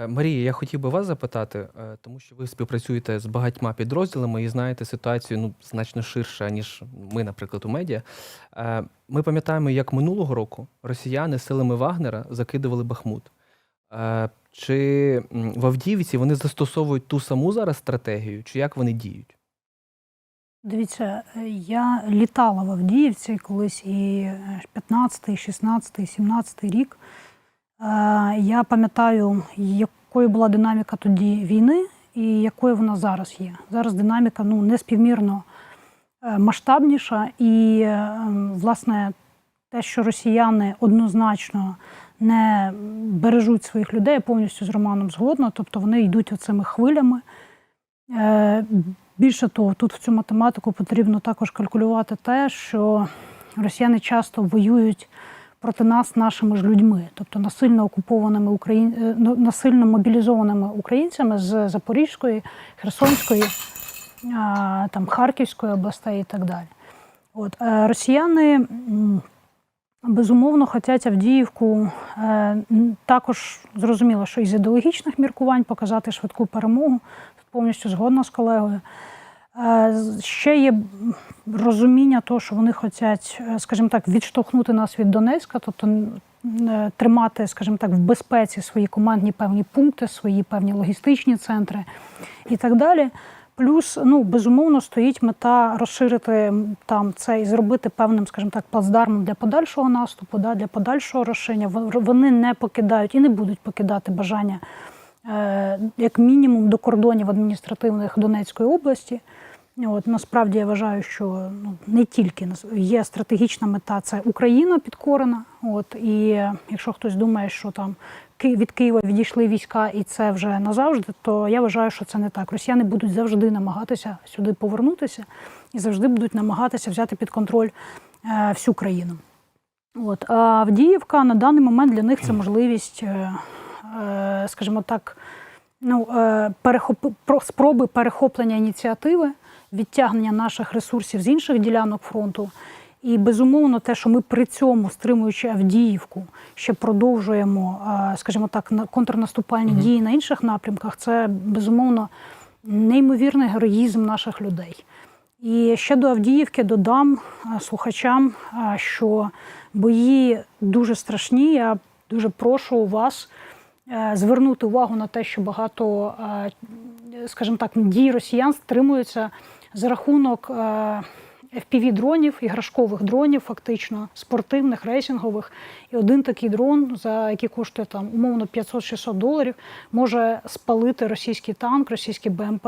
Е, Марія, я хотів би вас запитати, е, тому що ви співпрацюєте з багатьма підрозділами і знаєте ситуацію ну, значно ширше, ніж ми, наприклад, у медіа. Е, Ми пам'ятаємо, як минулого року росіяни силами Вагнера закидували Бахмут. Чи в Авдіївці вони застосовують ту саму зараз стратегію, чи як вони діють? Дивіться, я літала в Авдіївці колись і 15, 16, 17 рік. Е, Я пам'ятаю, якою була динаміка тоді війни і якою вона зараз є. Зараз динаміка ну, неспівмірно е, масштабніша, і, е, власне, те, що росіяни однозначно не бережуть своїх людей, я повністю з Романом згодна, тобто вони йдуть оцими хвилями. Більше того, тут в цю математику потрібно також калькулювати те, що росіяни часто воюють проти нас нашими ж людьми, тобто насильно окупованими Україн... е, ну, насильно мобілізованими українцями з Запорізької, Херсонської, там, Харківської областей і так далі. От, е, росіяни безумовно хочуть Авдіївку е, також зрозуміло, що із ідеологічних міркувань показати швидку перемогу. Повністю згодна з колегою. Ще є розуміння того, що вони хочуть, е, скажімо так, відштовхнути нас від Донецька, тобто е, тримати, скажімо так, в безпеці свої командні певні пункти, свої певні логістичні центри і так далі. Плюс, ну безумовно, стоїть мета розширити там це і зробити певним, скажімо так, плацдармом для подальшого наступу, да, для подальшого розширення. Вон- Вони не покидають і не будуть покидати бажання е, як мінімум до кордонів адміністративних Донецької області. От насправді я вважаю, що ну не тільки є стратегічна мета, це Україна підкорена. От і якщо хтось думає, що там від Києва відійшли війська, і це вже назавжди, то я вважаю, що це не так. Росіяни будуть завжди намагатися сюди повернутися і завжди будуть намагатися взяти під контроль е, всю країну. От а Авдіївка на даний момент для них це можливість, е, е, скажімо так, ну, е, перехоп... спроби перехоплення ініціативи, відтягнення наших ресурсів з інших ділянок фронту. І безумовно, те, що ми при цьому, стримуючи Авдіївку, ще продовжуємо, е, скажімо так, на- контрнаступальні дії на інших напрямках, це безумовно неймовірний героїзм наших людей. І ще до Авдіївки додам е, слухачам, е, що бої дуже страшні. Я дуже прошу вас звернути увагу на те, що багато, скажімо так, дій росіян стримуються за рахунок е, FPV-дронів, іграшкових дронів, фактично, спортивних, рейсингових. І один такий дрон, за який коштує там умовно 500-600 доларів, може спалити російський танк, російський БМП.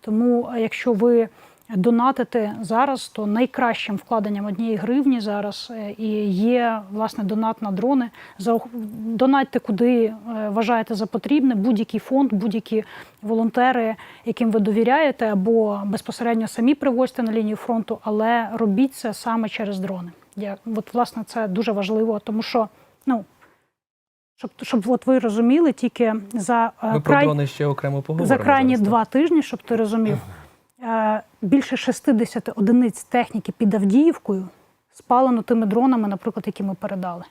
Тому, якщо ви донатите зараз, то найкращим вкладенням однієї гривні зараз е, і є власне донат на дрони. Донатьте куди е, вважаєте за потрібне, будь-який фонд, будь-які волонтери, яким ви довіряєте, або безпосередньо самі привозьте на лінію фронту, але робіть це саме через дрони. Я от власне це дуже важливо, тому що ну. Щоб, щоб от ви розуміли, тільки за е, Ми про дрони ще окремо поговоримо. за крайні зараз, два тижні, щоб ти розумів, більше 60 одиниць техніки під Авдіївкою спалено тими дронами, наприклад, які ми передали.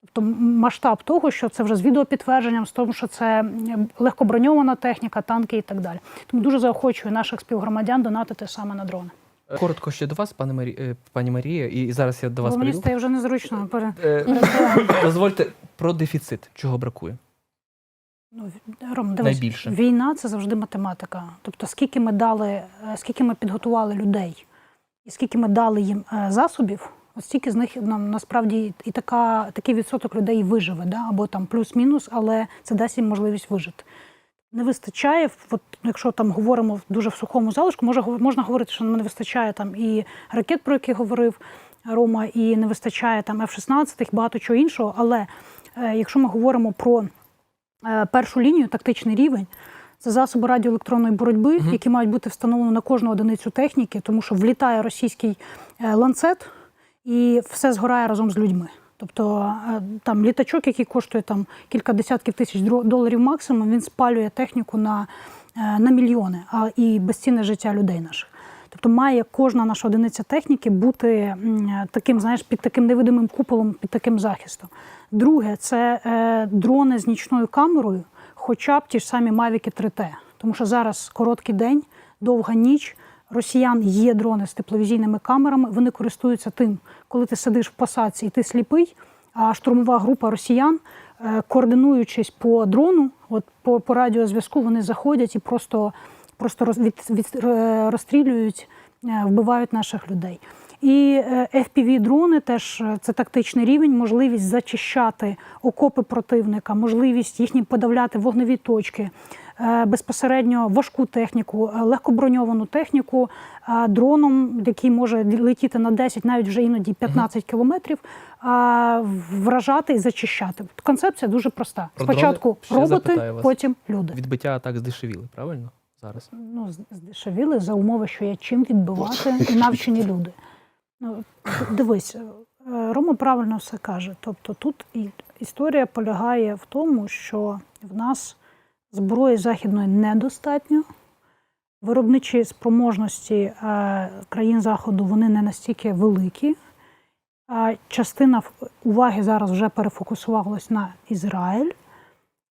Тобто масштаб того, що це вже з відеопідтвердженням, з тому, що це легкоброньована техніка, танки і так далі. Тому дуже заохочую наших співгромадян донатити саме на дрони. Е, Коротко ще до вас, пане Марі... е, пані Марія, і зараз я до вас Бо мені стає вже незручно. Е, Дозвольте про дефіцит, чого бракує. Ну, Ром, дивись, Найбільше. війна це завжди математика. Тобто, скільки ми дали, е, скільки ми підготували людей, і скільки ми дали їм е, засобів, от стільки з них нам насправді і така, такий відсоток людей виживе, да? або там плюс-мінус, але це дасть їм можливість вижити. Не вистачає, от, якщо там говоримо дуже в сухому залишку, може, можна говорити, що не вистачає там і ракет, про які говорив Рома, і не вистачає там F-16, і багато чого іншого. Але е, якщо ми говоримо про першу лінію, тактичний рівень. Це засоби радіоелектронної боротьби, які мають бути встановлені на кожну одиницю техніки, тому що влітає російський е, ланцет і все згорає разом з людьми. Тобто е, там літачок, який коштує там кілька десятків тисяч доларів максимум, він спалює техніку на, е, на мільйони, а і безцінне життя людей наших. Тобто має кожна наша одиниця техніки бути таким, знаєш, під таким невидимим куполом, під таким захистом. Друге, це е, дрони з нічною камерою. хоча б ті ж самі Мавіки 3T. Тому що зараз короткий день, довга ніч. Росіян є дрони з тепловізійними камерами. Вони користуються тим, коли ти сидиш в посадці і ти сліпий. А штурмова група росіян, е, координуючись по дрону, от по, по радіозв'язку, вони заходять і просто, просто роз, від, від, е, розстрілюють, е, вбивають наших людей. І FPV-дрони теж е, це тактичний рівень, можливість зачищати окопи противника, можливість їхні подавляти вогневі точки, е, безпосередньо важку техніку, е, легкоброньовану техніку е, дроном, який може летіти на 10, навіть вже іноді 15 кілометрів, е, вражати і зачищати. Концепція дуже проста. Спочатку роботи, потім люди. Відбиття атак здешевіли, правильно? Зараз. Ну, здешевіли за умови, що є чим відбивати і навчені люди. Ну, дивись, е, Рома правильно все каже. Тобто тут історія полягає в тому, що в нас зброї західної недостатньо. Виробничі спроможності е, країн Заходу вони не настільки великі. А частина уваги зараз вже перефокусувалась на Ізраїль.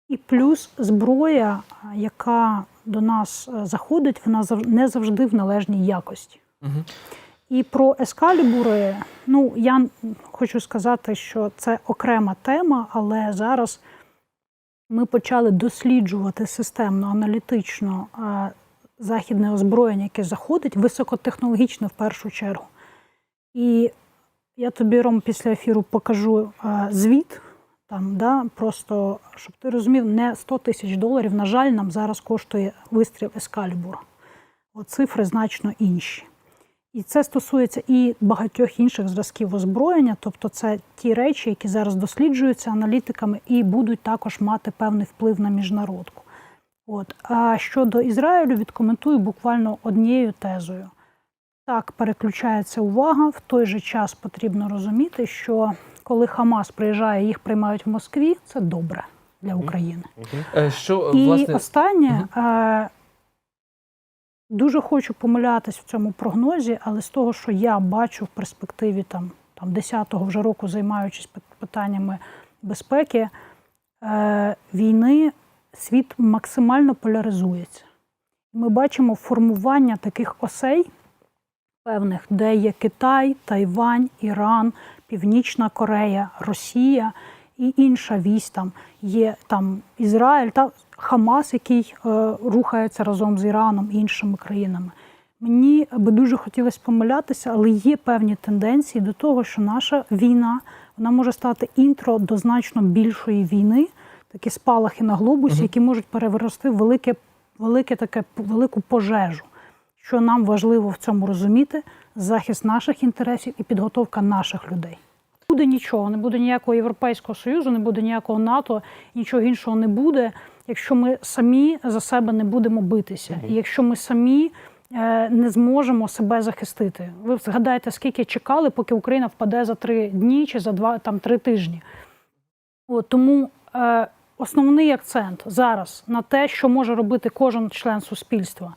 І плюс зброя, яка до нас е, заходить, вона не завжди в належній якості. Угу. І про ескалібури, ну я хочу сказати, що це окрема тема, але зараз ми почали досліджувати системно, аналітично е, західне озброєння, яке заходить, високотехнологічне в першу чергу. І я тобі, Ром, після ефіру покажу е, звіт. Там, да, просто, щоб ти розумів, не 100 тисяч доларів, на жаль, нам зараз коштує вистріл Ескалібура. От цифри значно інші. І це стосується і багатьох інших зразків озброєння, тобто це ті речі, які зараз досліджуються аналітиками і будуть також мати певний вплив на міжнародку. От. А щодо Ізраїлю, відкоментую буквально однією тезою. Так, переключається увага. В той же час потрібно розуміти, що коли Хамас приїжджає, їх приймають в Москві, це добре для України. Е, що, І власне, останнє, е, дуже хочу помилятись в цьому прогнозі, але з того, що я бачу в перспективі там, там 10-го вже року, займаючись питаннями безпеки, е, війни світ максимально поляризується. Ми бачимо формування таких осей певних, де є Китай, Тайвань, Іран, Північна Корея, Росія і інша вісь там є там Ізраїль та Хамас, який е, рухається разом з Іраном і іншими країнами. Мені би дуже хотілося помилятися, але є певні тенденції до того, що наша війна вона може стати інтро до значно більшої війни, такі спалахи на глобусі, Мгм. які можуть перерости в велике, велике таке велику пожежу. Що нам важливо в цьому розуміти захист наших інтересів і підготовка наших людей. Не буде нічого, не буде ніякого Європейського Союзу, не буде ніякого НАТО, нічого іншого не буде, якщо ми самі за себе не будемо битися, і якщо ми самі е, не зможемо себе захистити. Ви згадаєте, скільки чекали, поки Україна впаде за три дні чи за два там три тижні. От, тому е, основний акцент зараз на те, що може робити кожен член суспільства,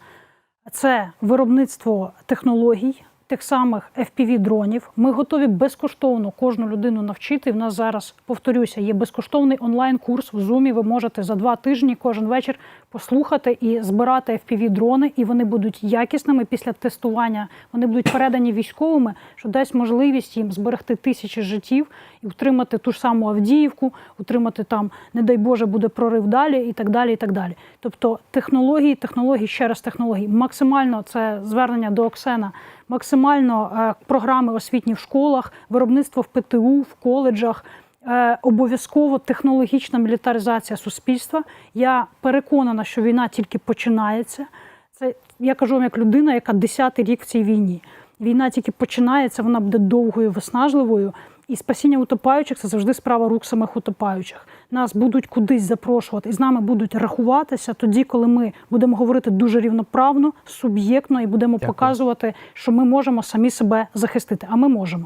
це виробництво технологій, тих самих FPV-дронів. Ми готові безкоштовно кожну людину навчити. В нас зараз, повторюся, є безкоштовний онлайн-курс в Zoom. Ви можете за два тижні кожен вечір послухати і збирати FPV-дрони, і вони будуть якісними після тестування. Вони будуть передані військовими, що дасть можливість їм зберегти тисячі життів і утримати ту ж саму Авдіївку, утримати там, не дай Боже, буде прорив далі і так далі. і так далі. Тобто технології, технології, ще раз технології. Максимально це звернення до Оксена. Максимально е, програми освітні в школах, виробництво в ПТУ, в коледжах, е, обов'язково технологічна мілітаризація суспільства. Я переконана, що війна тільки починається. Це я кажу вам як людина, яка 10-й рік в цій війні. Війна тільки починається, вона буде довгою, виснажливою. І спасіння утопаючих це завжди справа рук самих утопаючих. Нас будуть кудись запрошувати, і з нами будуть рахуватися тоді, коли ми будемо говорити дуже рівноправно, суб'єктно і будемо Дякую. показувати, що ми можемо самі себе захистити. А ми можемо.